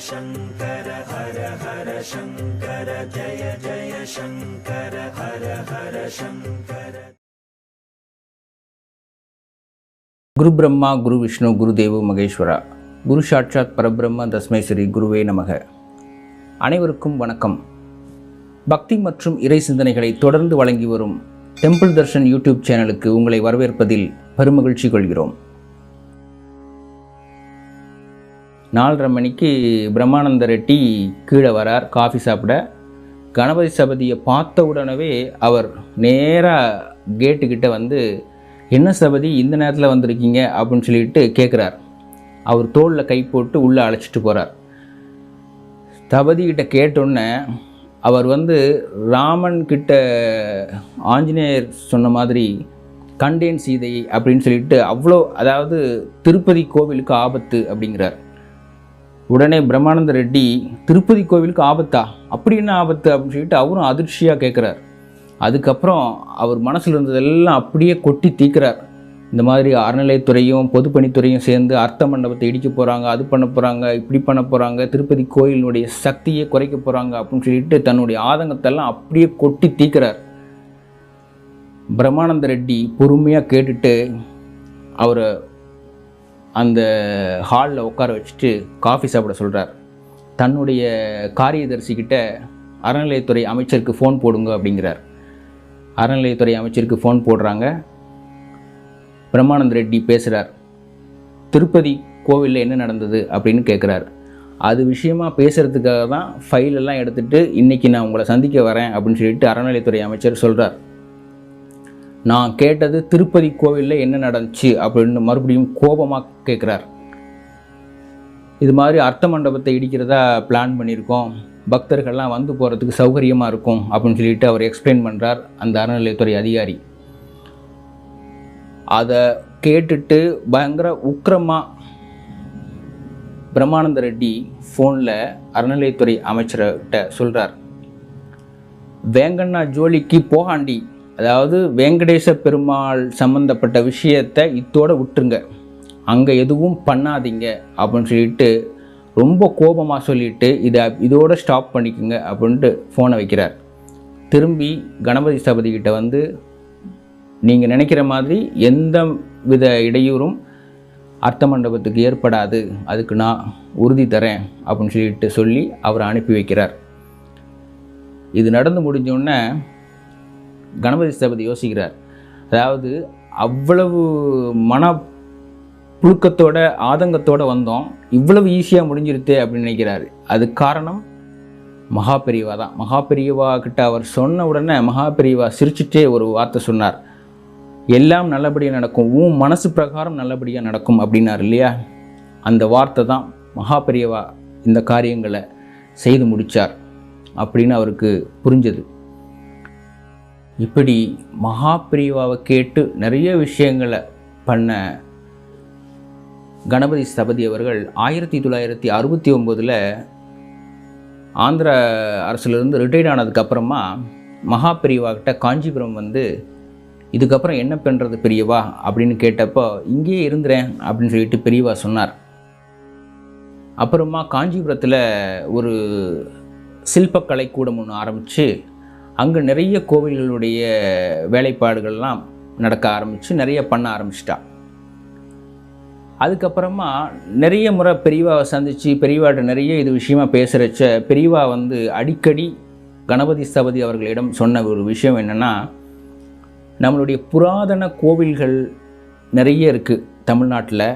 शङ्कर हर हर शङ्कर जय जय शङ्कर हर हर शङ्कर குரு பிரம்மா குரு விஷ்ணு குரு தேவோ மகேஸ்வரா குரு சாட்சாத் பரபிரம்ம தஸ்மை ஸ்ரீ குருவே நமக அனைவருக்கும் வணக்கம் பக்தி மற்றும் இறை சிந்தனைகளை தொடர்ந்து வழங்கி வரும் டெம்பிள் தர்ஷன் யூடியூப் சேனலுக்கு உங்களை வரவேற்பதில் பெருமகிழ்ச்சி கொள்கிறோம் நாலரை மணிக்கு பிரம்மானந்த ரெட்டி கீழே வரார் காஃபி சாப்பிட. கணபதி சபதியை பார்த்த உடனே அவர் நேராக கேட்டுக்கிட்ட வந்து என்ன சபதி இந்த நேரத்தில் வந்திருக்கீங்க? அப்படின்னு சொல்லிட்டு கேட்குறார் அவர் தோளில் கை போட்டு உள்ளே அழைச்சிட்டு போகிறார் தபதிக்கிட்ட கேட்டோன்னே அவர் வந்து ராமன் கிட்ட ஆஞ்சநேயர் சொன்ன மாதிரி கண்டேன் சீதை அப்படின்னு சொல்லிட்டு அவ்வளோ அதாவது திருப்பதி கோவிலுக்கு ஆபத்து அப்படிங்கிறார். உடனே பிரம்மானந்த ரெட்டி திருப்பதி கோவிலுக்கு ஆபத்தா? அப்படி என்ன ஆபத்து? அப்படின்னு சொல்லிட்டு அவரும் அதிர்ச்சியாக கேட்குறார் அதுக்கப்புறம் அவர் மனசில் இருந்ததெல்லாம் அப்படியே கொட்டி தீக்கிறார். இந்த மாதிரி அறநிலையத்துறையும் பொதுப்பணித்துறையும் சேர்ந்து அர்த்த மண்டபத்தை இடிக்க போகிறாங்க அது பண்ண போகிறாங்க இப்படி பண்ண போகிறாங்க திருப்பதி கோயிலினுடைய சக்தியை குறைக்க போகிறாங்க அப்படின்னு சொல்லிட்டு தன்னுடைய ஆதங்கத்தெல்லாம் அப்படியே கொட்டி தீக்கிறார். பிரம்மானந்த ரெட்டி பொறுமையாக கேட்டுட்டு அவரை அந்த ஹாலில் உட்கார வச்சுட்டு காஃபி சாப்பிட சொல்கிறார் தன்னுடைய காரியதர்சிக்கிட்ட அறநிலையத்துறை அமைச்சருக்கு ஃபோன் போடுங்க அப்படிங்கிறார். அறநிலையத்துறை அமைச்சருக்கு ஃபோன் போடுறாங்க. பிரம்மானந்த ரெட்டி பேசுகிறார் திருப்பதி கோவிலில் என்ன நடந்தது? அப்படின்னு கேட்குறார் அது விஷயமா பேசுகிறதுக்காக தான் ஃபைலெல்லாம் எடுத்துகிட்டு இன்றைக்கி நான் உங்களை சந்திக்க வரேன் அப்படின்னு சொல்லிட்டு அறநிலையத்துறை அமைச்சர் சொல்கிறார் நான் கேட்டது திருப்பதி கோவிலில் என்ன நடந்துச்சு அப்படின்னு மறுபடியும் கோபமாக கேட்குறார் இது மாதிரி அர்த்த மண்டபத்தை இடிக்கிறதா பிளான் பண்ணியிருக்கோம். பக்தர்கள்லாம் வந்து போகிறதுக்கு சௌகரியமாக இருக்கும் அப்படின்னு சொல்லிட்டு அவர் எக்ஸ்பிளைன் பண்ணுறார் அந்த அறநிலையத்துறை அதிகாரி. அதை கேட்டுட்டு பயங்கர உக்கிரமாக பிரம்மானந்த ரெட்டி ஃபோனில் அறநிலையத்துறை அமைச்சர்கிட்ட சொல்கிறார் வேங்கண்ணா ஜோலிக்கு போகாண்டி. அதாவது வெங்கடேச பெருமாள் சம்மந்தப்பட்ட விஷயத்தை இத்தோடு விட்டுருங்க. அங்கே எதுவும் பண்ணாதீங்க அப்படின்னு சொல்லிட்டு ரொம்ப கோபமாக சொல்லிட்டு இதை இதோட ஸ்டாப் பண்ணிக்கோங்க அப்படின்ட்டு ஃபோனை வைக்கிறார். திரும்பி கணபதி சபதி கிட்ட வந்து நீங்கள் நினைக்கிற மாதிரி எந்த வித இடையூறும் அர்த்த மண்டபத்துக்கு ஏற்படாது. அதுக்கு நான் உறுதி தரேன் அப்படின்னு சொல்லிட்டு சொல்லி அவரை அனுப்பி வைக்கிறார். இது நடந்து முடிஞ்சோடனே கணபதி ஸ்தபதி யோசிக்கிறார். அதாவது அவ்வளவு மன புழுக்கத்தோட ஆதங்கத்தோட வந்தோம். இவ்வளவு ஈஸியாக முடிஞ்சிருத்தே அப்படின்னு நினைக்கிறாரு. அது காரணம்? மகா பெரியவா தான். மகா பெரியவா கிட்ட அவர் சொன்ன உடனே மகா பெரியவா சிரிச்சுட்டே ஒரு வார்த்தை சொன்னார். எல்லாம் நல்லபடியாக நடக்கும். உன் மனசு பிரகாரம் நல்லபடியாக நடக்கும் அப்படின்னார் இல்லையா? அந்த வார்த்தை தான் மகா பெரியவா இந்த காரியங்களை செய்து முடித்தார் அப்படின்னு அவருக்கு புரிஞ்சது. இப்படி மகாபிரிவாவை கேட்டு நிறைய விஷயங்களை பண்ண கணபதி ஸ்தபதி அவர்கள் ஆயிரத்தி தொள்ளாயிரத்தி அறுபத்தி ஒம்போதில் ஆந்திர அரசுலேருந்து ரிட்டையர்ட் ஆனதுக்கப்புறமா மகா காஞ்சிபுரம் வந்து இதுக்கப்புறம் என்ன பண்ணுறது பெரியவா? அப்படின்னு கேட்டப்போ இங்கேயே இருந்துறேன் அப்படின்னு சொல்லிட்டு பெரியவா சொன்னார். அப்புறமா காஞ்சிபுரத்தில் ஒரு சில்பக்கலை கூடம் ஒன்று ஆரம்பித்து அங்கே நிறைய கோவில்களுடைய வேலைப்பாடுகள்லாம் நடக்க ஆரம்பித்து நிறைய பண்ண ஆரம்பிச்சிட்டா. அதுக்கப்புறமா நிறைய முறை பெரியவாவை சந்தித்து பெரியவாட்ட நிறைய இது விஷயமா பேசுகிறச்ச பெரியவா வந்து அடிக்கடி கணபதி ஸ்தபதி அவர்களிடம் சொன்ன ஒரு விஷயம் என்னென்னா நம்மளுடைய புராதன கோவில்கள் நிறைய இருக்குது தமிழ்நாட்டில்.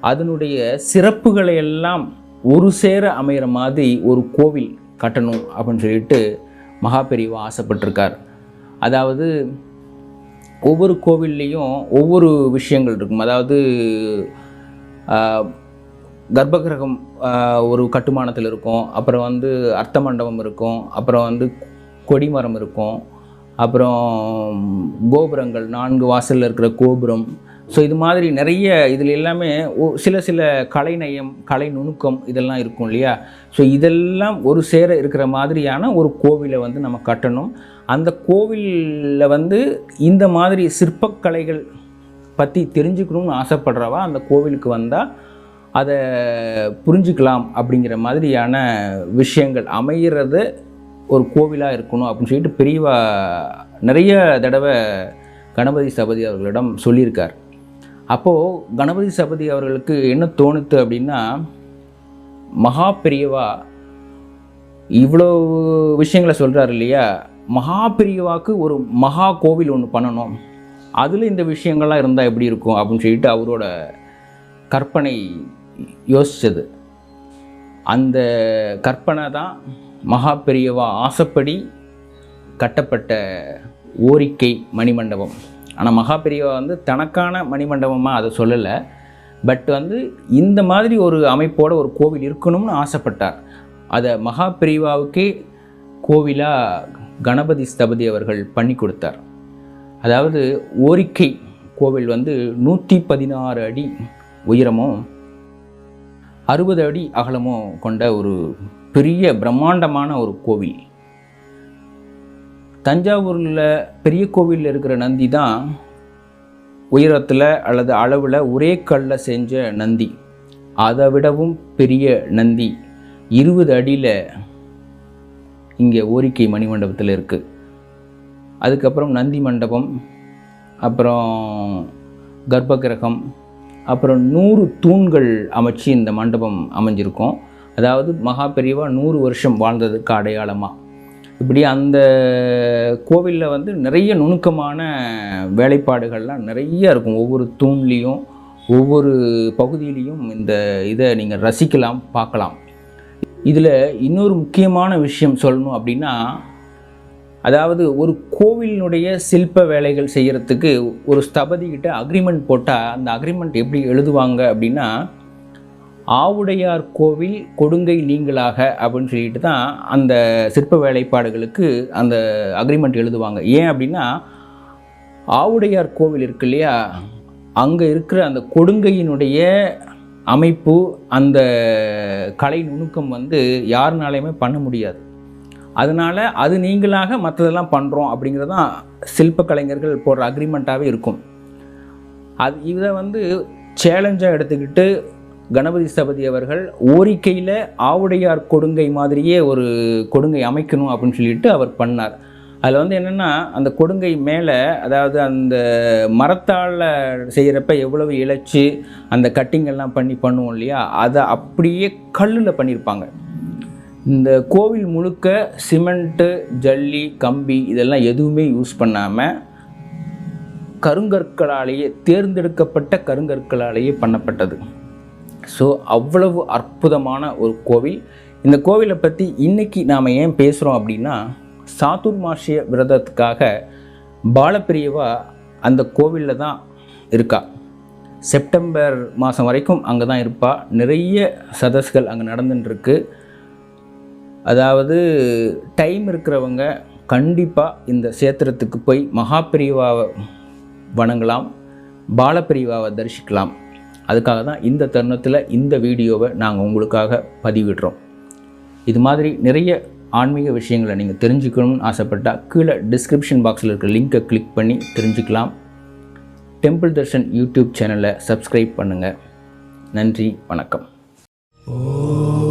அதனுடைய சிறப்புகளை எல்லாம் ஒரு சேர அமைகிற மாதிரி ஒரு கோவில் கட்டணும் அப்படின்னு சொல்லிட்டு மகாபெரிவா ஆசைப்பட்டிருக்கார். அதாவது ஒவ்வொரு கோவில்லையும் ஒவ்வொரு விஷயங்கள் இருக்கும். அதாவது கர்ப்பகிரகம் ஒரு கட்டுமானத்தில் இருக்கும். அப்புறம் வந்து அர்த்த மண்டபம் இருக்கும். அப்புறம் வந்து கொடிமரம் இருக்கும். அப்புறம் கோபுரங்கள் நான்கு வாசலில் இருக்கிற கோபுரம் ஸோ இது மாதிரி நிறைய இதில் எல்லாமே ஒ- சில சில கலைநயம் கலை நுணுக்கம் இதெல்லாம் இருக்கும் இல்லையா? ஸோ இதெல்லாம் ஒரு சேர இருக்கிற மாதிரியான ஒரு கோவிலை வந்து நம்ம கட்டணும். அந்த கோவிலில் வந்து இந்த மாதிரி சிற்பக்கலைகள் பற்றி தெரிஞ்சுக்கணும்னு ஆசைப்படுறவா அந்த கோவிலுக்கு வந்தால் அதை புரிஞ்சுக்கலாம் அப்படிங்கிற மாதிரியான விஷயங்கள் அமைகிறது ஒரு கோவிலாக இருக்கணும் அப்படின்னு சொல்லிட்டு பெரியவா நிறைய தடவை கணபதி சபதி அவர்களிடம் சொல்லியிருக்கார். அப்போது கணபதி சபதி அவர்களுக்கு என்ன தோணுது அப்படின்னா மகா பெரியவா இவ்வளோ விஷயங்களை சொல்கிறார் இல்லையா? மகா பெரியவாக்கு ஒரு மகா கோவில் ஒன்று பண்ணணும். அதில் இந்த விஷயங்கள்லாம் இருந்தால் எப்படி இருக்கும்? அப்படின்னு சொல்லிட்டு அவரோட கற்பனை யோசித்தது அந்த கற்பனை தான் மகா பெரியவா ஆசைப்படி கட்டப்பட்ட ஓரிக்கை மணிமண்டபம். ஆனால் மகா பெரியவா வந்து தனக்கான மணிமண்டபமாக அதை சொல்லலை. பட் வந்து இந்த மாதிரி ஒரு அமைப்போட ஒரு கோவில் இருக்கணும்னு ஆசைப்பட்டார். அதை மகா கோவிலாக கணபதி ஸ்தபதி அவர்கள் பண்ணி கொடுத்தார். அதாவது ஓரிக்கை கோவில் வந்து நூற்றி பதினாறு அடி உயரமும் அறுபது அடி அகலமும் கொண்ட ஒரு பெரிய பிரம்மாண்டமான ஒரு கோவில். தஞ்சாவூரில் பெரிய கோவிலில் இருக்கிற நந்தி தான் உயரத்தில் அல்லது அளவில் ஒரே கல்லில் செஞ்ச நந்தி. அதை விடவும் பெரிய நந்தி. இருபது அடியில் இங்கே ஓரிக்கை மணிமண்டபத்தில் இருக்குது அதுக்கப்புறம் நந்தி மண்டபம் அப்புறம் கர்ப்பகிரகம் அப்புறம் நூறு தூண்கள் அமைச்சு இந்த மண்டபம் அமைஞ்சிருக்கும். அதாவது மகா பெரியவா நூறு வருஷம் வாழ்ந்ததுக்கு அடையாளமாக இப்படி அந்த கோவிலில் வந்து நிறைய நுணுக்கமான வேலைப்பாடுகள்லாம் நிறைய இருக்கும். ஒவ்வொரு தூண்லேயும் ஒவ்வொரு பகுதியிலையும் இந்த இதை நீங்கள் ரசிக்கலாம் பார்க்கலாம். இதில் இன்னொரு முக்கியமான விஷயம் சொல்லணும் அப்படின்னா அதாவது ஒரு கோவிலினுடைய சில்ப வேலைகள் செய்கிறதுக்கு ஒரு ஸ்தபதிக்கிட்ட அக்ரிமெண்ட் போட்டால் அந்த அக்ரிமெண்ட் எப்படி எழுதுவாங்க அப்படின்னா ஆவுடையார் கோவில் கொடுங்கை நீங்களாக அப்படின்னு சொல்லிட்டு தான் அந்த சிற்ப வேலைப்பாடுகளுக்கு அந்த அக்ரிமெண்ட் எழுதுவாங்க. ஏன் அப்படின்னா ஆவுடையார் கோவில் இருக்கு இல்லையா? அங்கே இருக்கிற அந்த கொடுங்கையினுடைய அமைப்பு அந்த கலை நுணுக்கம் வந்து யாருனாலையுமே பண்ண முடியாது. அதனால் அது நீங்களாக மற்றதெல்லாம் பண்ணுறோம் அப்படிங்கிறது தான் சில்ப கலைஞர்கள் போடுற அக்ரிமெண்ட்டாகவே இருக்கும். அது இதை வந்து சேலஞ்சாக எடுத்துக்கிட்டு கணபதி ஸ்தபதி அவர்கள் ஓரிக்கையில் ஆவுடையார் கொடுங்கை மாதிரியே ஒரு கொடுங்கை அமைக்கணும் அப்படின்னு சொல்லிட்டு அவர் பண்ணார். அதில் வந்து என்னென்னா அந்த கொடுங்கை மேலே அதாவது அந்த மரத்தால் செய்கிறப்ப எவ்வளவு இழைச்சி அந்த கட்டிங்கெல்லாம் பண்ணி பண்ணுவோம் இல்லையா? அதை அப்படியே கல்லில் பண்ணியிருப்பாங்க இந்த கோவில் முழுக்க சிமெண்ட்டு ஜல்லி கம்பி இதெல்லாம் எதுவுமே யூஸ் பண்ணாமல் கருங்கற்களாலேயே தேர்ந்தெடுக்கப்பட்ட கருங்கற்களாலேயே பண்ணப்பட்டது. ஸோ அவ்வளவு அற்புதமான ஒரு கோவில். இந்த கோவிலை பற்றி இன்றைக்கி நாம் ஏன் பேசுகிறோம் அப்படின்னா சாத்துர்மாசிய விரதத்துக்காக பாலப்பிரியவா அந்த கோவிலில் தான் இருக்கா. செப்டம்பர் மாதம் வரைக்கும் அங்கே தான் இருப்பாள் நிறைய சதஸ்கள் அங்கே நடந்துட்டுருக்கு. அதாவது டைம் இருக்கிறவங்க கண்டிப்பாக இந்த சேத்திரத்துக்கு போய் மகாபிரிவாவை வணங்கலாம் பாலப்பிரிவாவை தரிசிக்கலாம். அதுக்காக தான் இந்த தருணத்தில் இந்த வீடியோவை நாங்கள் உங்களுக்காக பதிவிடுறோம். இது மாதிரி நிறைய ஆன்மீக விஷயங்களை நீங்கள் தெரிஞ்சுக்கணும்னு ஆசைப்பட்டால் கீழே டிஸ்கிரிப்ஷன் பாக்ஸில் இருக்கிற லிங்கை கிளிக் பண்ணி தெரிஞ்சுக்கலாம். டெம்பிள் தர்ஷன் யூடியூப் சேனலை சப்ஸ்கிரைப் பண்ணுங்கள் நன்றி வணக்கம். ஓ